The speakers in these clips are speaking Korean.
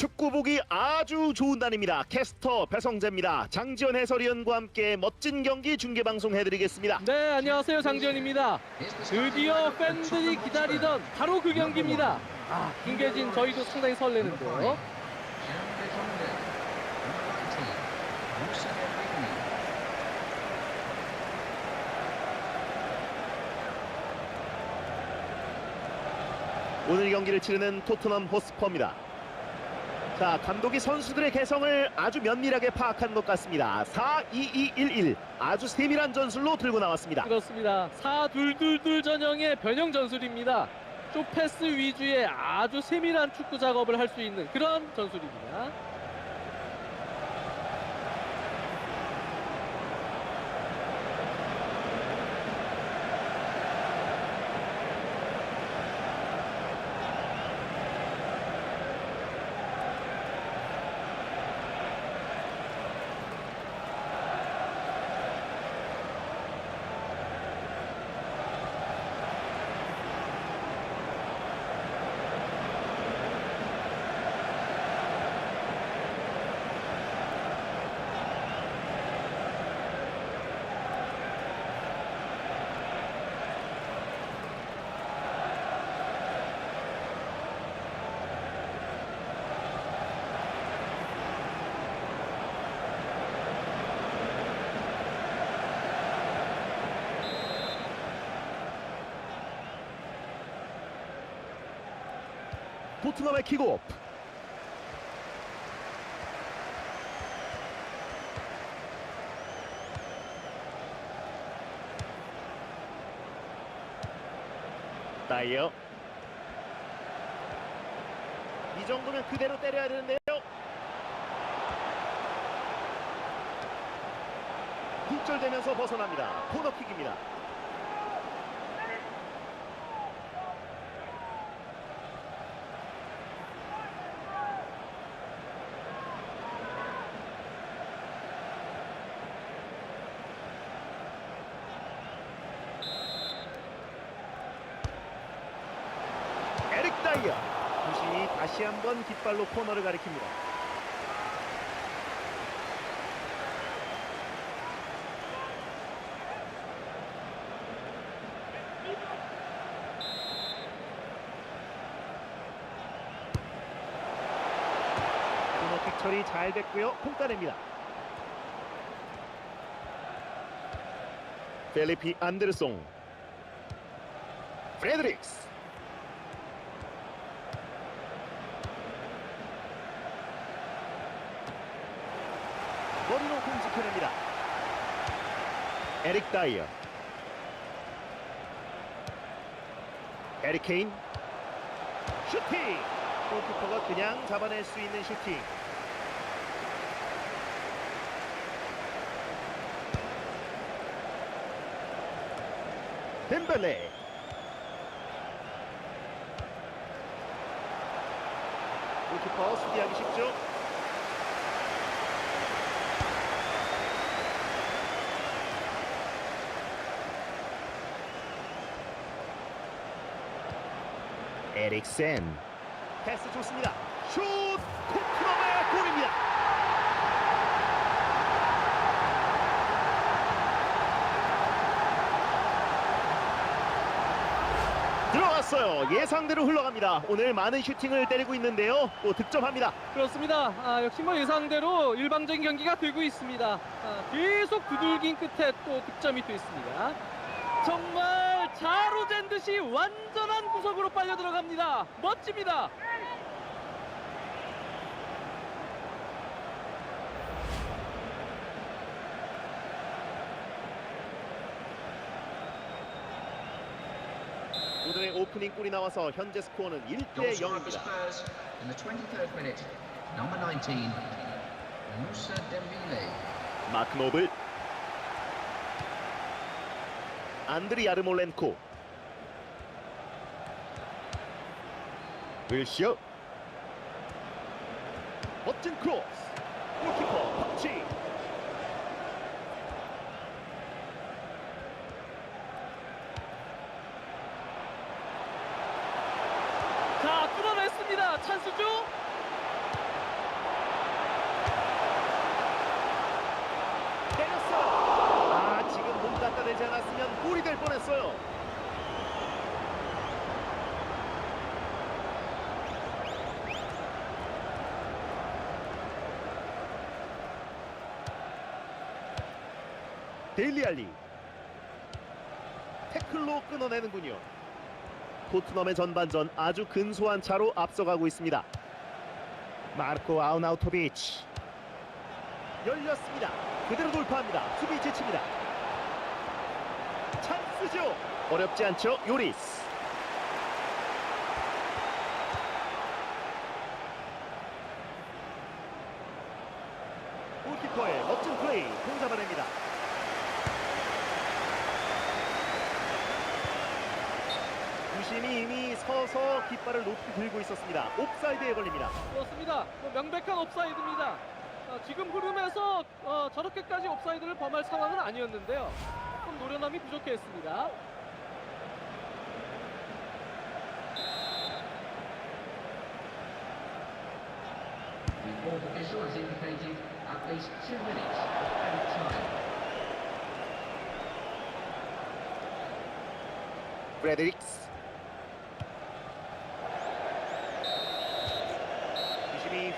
축구 보기 아주 좋은 날입니다. 캐스터 배성재입니다. 장지현 해설위원과 함께 멋진 경기 중계 방송 해드리겠습니다. 네, 안녕하세요. 장지현입니다. 드디어 팬들이 기다리던 바로 그 경기입니다. 아, 김계진 저희도 상당히 설레는데요. 오늘 경기를 치르는 토트넘 호스퍼입니다. 자, 감독이 선수들의 개성을 아주 면밀하게 파악한 것 같습니다. 4-2-2-1-1 아주 세밀한 전술로 들고 나왔습니다. 그렇습니다. 4-2-2-2 전형의 변형 전술입니다. 쇼패스 위주의 아주 세밀한 축구 작업을 할 수 있는 그런 전술입니다. 토트넘의 킥오프. 다이어. 이 정도면 그대로 때려야 되는데요. 굴절되면서 벗어납니다. 코너킥입니다. 에릭 다이어. 부신이 다시 한번 깃발로 코너를 가리킵니다. 처리 잘 됐고요. 공 따냅니다. 펠리피 안데르송 프레드릭스 머리로 공 지켜냅니다. 에릭 다이어. 에릭 케인. 슈팅! 골키퍼가 그냥 잡아낼 수 있는 슈팅. 덴벨레. 골키퍼 수비하기 쉽죠 에릭센. 패스 좋습니다. 슛! 토트넘의 골입니다. 들어갔어요. 예상대로 흘러갑니다. 오늘 많은 슈팅을 때리고 있는데요. 또 득점합니다. 그렇습니다. 아, 역시 뭐 예상대로 일방적인 경기가 되고 있습니다. 아, 계속 두들긴 끝에 또 득점이 또 있습니다. 정말 자로 잰 듯이 완전한 구석으로 빨려 들어갑니다. 멋집니다. 오늘의 오프닝 골이 나와서 현재 스코어는 1대 Goal scorer 0입니다 for Spurs in the 23rd minute, number 19, Moussa Dembele. 마크 노블 안드리 야르몰렌코 wil시어 멋진 크로스 골키퍼 박지 자, 뚫어냈습니다. 찬스죠? 골이 될 뻔했어요. 데일리 알리 태클로 끊어내는군요. 토트넘의 전반전 아주 근소한 차로 앞서가고 있습니다. 마르코 아우나우토비치 열렸습니다. 그대로 돌파합니다. 수비 지칩니다. 찬스죠. 어렵지 않죠. 요리스. 골키퍼의 멋진 플레이 공 잡아냅니다. 주심이 이미 서서 깃발을 높이 들고 있었습니다. 옵사이드에 걸립니다. 그렇습니다. 뭐 명백한 옵사이드입니다. 어, 지금 흐름에서 어, 저렇게까지 옵사이드를 범할 상황은 아니었는데요. 좀 노련함이 부족했습니다. 브래드릭스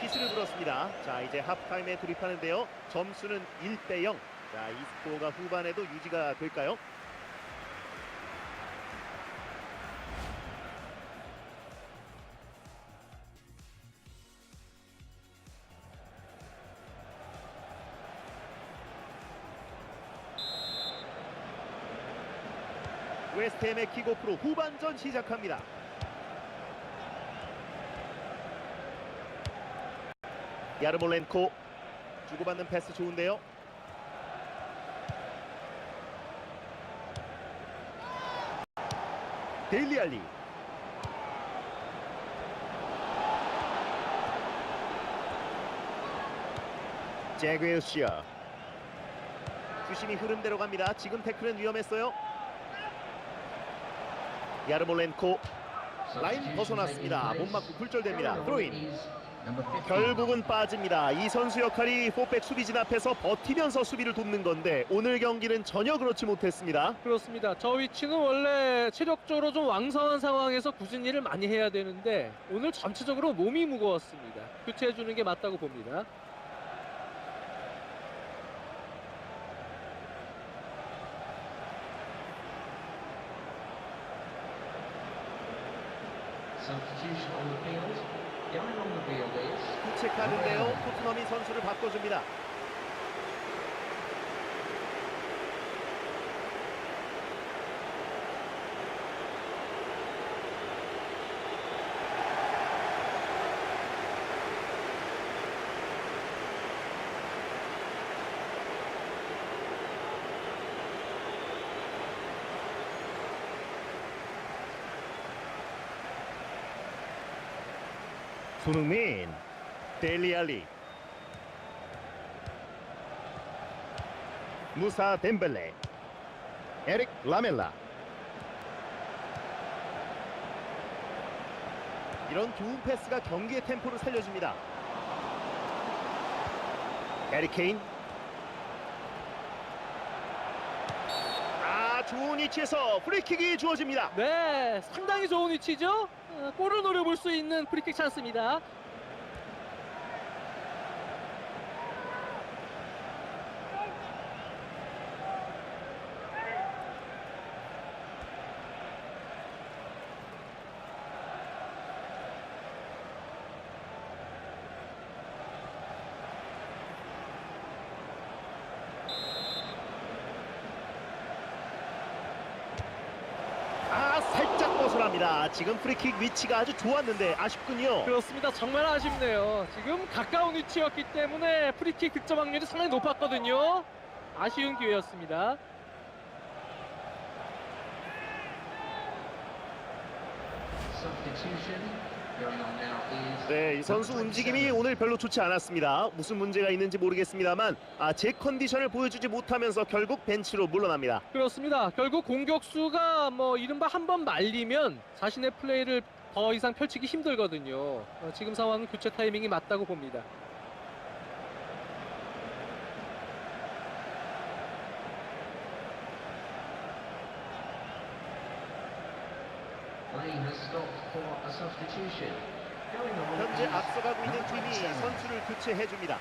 휘슬을 불었습니다. 자 이제 하프타임에 돌입하는데요. 점수는 1대 0. 자 이 스코어가 후반에도 유지가 될까요? 웨스트햄의 킥오프로 후반전 시작합니다. 야르몰렌코 주고받는 패스 좋은데요. 데일리 알리 제그웨우시아 주심이 흐름대로 갑니다. 지금 태클은 위험했어요. 야르몰렌코 라인 벗어났습니다. 못 맞고 굴절됩니다. 드로인 결국은 빠집니다. 이 선수 역할이 포백 수비진 앞에서 버티면서 수비를 돕는 건데 오늘 경기는 전혀 그렇지 못했습니다. 그렇습니다. 저 위치는 원래 체력적으로 좀 왕성한 상황에서 굳은 일을 많이 해야 되는데 오늘 전체적으로 몸이 무거웠습니다. 교체해 주는 게 맞다고 봅니다. Substitution on the field. Field is 구체카드인데요. 토트넘이 선수를 바꿔줍니다. 손흥민 델리알리. 무사 덴벨레 에릭 라멜라. 이런 좋은 패스가 경기의 템포를 살려줍니다. 에릭 케인. 아 좋은 위치에서 프리킥이 주어집니다. 네, 상당히 좋은 위치죠. 어, 골을 노려볼 수 있는 프리킥 찬스입니다. 아 벗어납니다 지금 프리킥 위치가 아주 좋았는데 아쉽군요 그렇습니다. 정말 아쉽네요. 지금 가까운 위치였기 때문에 프리킥 득점 확률이 상당히 높았거든요. 아쉬운 기회였습니다. substitution. 네, 이 선수 움직임이 오늘 별로 좋지 않았습니다. 무슨 문제가 있는지 모르겠습니다만 아, 제 컨디션을 보여주지 못하면서 결국 벤치로 물러납니다. 그렇습니다. 결국 공격수가 뭐 이른바 한 번 말리면 자신의 플레이를 더 이상 펼치기 힘들거든요. 어, 지금 상황은 교체 타이밍이 맞다고 봅니다. 현재 앞서가고 있는 팀이 27. 선수를 교체해 줍니다.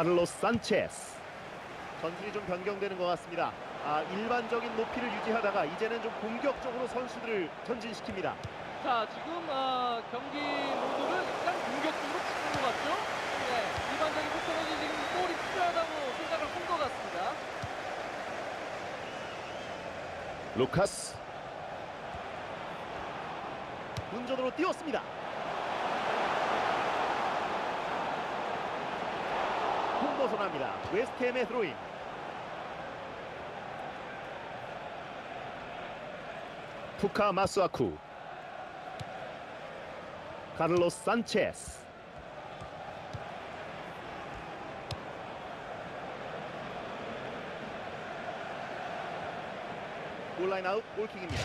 카를로스 산체스 전술이 좀 변경되는 것 같습니다. 아, 일반적인 높이를 유지하다가 이제는 좀 공격적으로 선수들을 전진시킵니다. 자, 지금 아, 경기 모드를 약간 공격적으로 바꾼 것 같죠? 네, 일반적인 포커는 지금 골이 필요하다고 생각을 한 것 같습니다. 루카스 문전으로 뛰었습니다. 벗어납니다. 웨스트햄의 드로인. 푸카 마스아쿠 카를로스 산체스 골라인 아웃 골킥입니다.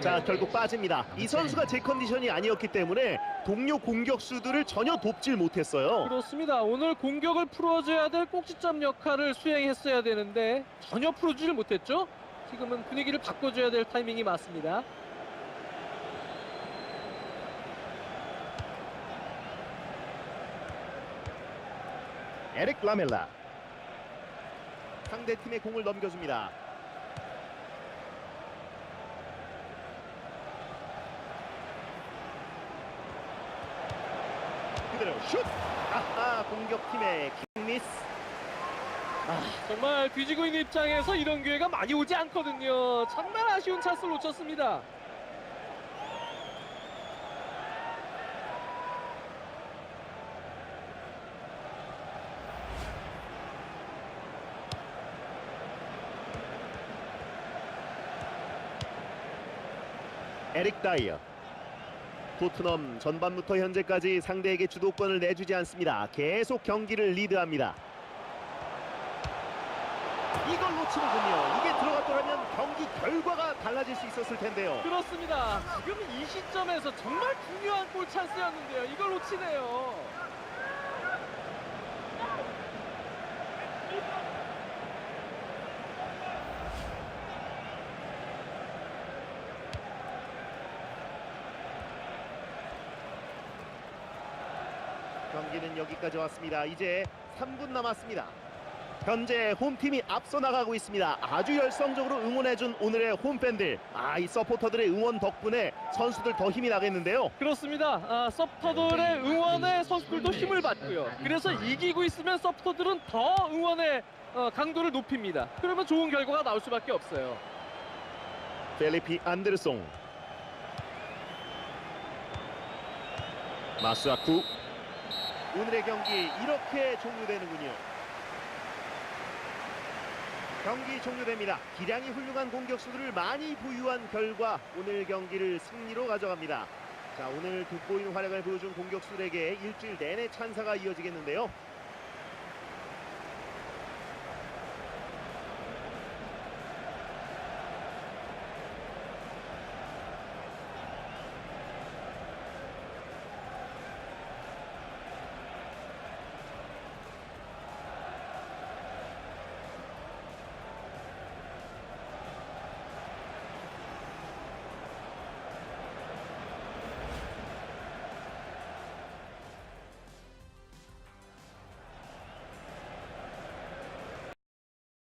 자 결국. 빠집니다. 이 선수가 제 컨디션이 아니었기 때문에 동료 공격수들을 전혀 돕질 못했어요. 그렇습니다. 오늘 공격을 풀어줘야 될 꼭지점 역할을 수행했어야 되는데 전혀 풀어주질 못했죠? 지금은 분위기를 바꿔줘야 될 타이밍이 맞습니다. 에릭 라멜라 상대 팀의 공을 넘겨줍니다. 그대로 슛! 아하 공격팀의 킹미스 정말 뒤지고 있는 입장에서 이런 기회가 많이 오지 않거든요. 정말 아쉬운 찬스를 놓쳤습니다. 에릭 다이어 토트넘 전반부터 현재까지 상대에게 주도권을 내주지 않습니다. 계속 경기를 리드합니다. 이걸 놓치는군요. 이게 들어갔더라면 경기 결과가 달라질 수 있었을 텐데요. 그렇습니다. 지금 이 시점에서 정말 중요한 골 찬스였는데요. 이걸 놓치네요. 경기는 여기까지 왔습니다. 이제 3분 남았습니다. 현재 홈팀이 앞서 나가고 있습니다. 아주 열성적으로 응원해준 오늘의 홈팬들. 아, 이 서포터들의 응원 덕분에 선수들 더 힘이 나겠는데요. 그렇습니다. 아, 서포터들의 응원에 선수들도 힘을 받고요. 그래서 이기고 있으면 서포터들은 더 응원의 어, 강도를 높입니다. 그러면 좋은 결과가 나올 수밖에 없어요. 펠리피 안데르송. 마스아쿠. 오늘의 경기 이렇게 종료되는군요. 경기 종료됩니다. 기량이 훌륭한 공격수들을 많이 보유한 결과 오늘 경기를 승리로 가져갑니다. 자 오늘 돋보이는 활약을 보여준 공격수들에게 일주일 내내 찬사가 이어지겠는데요.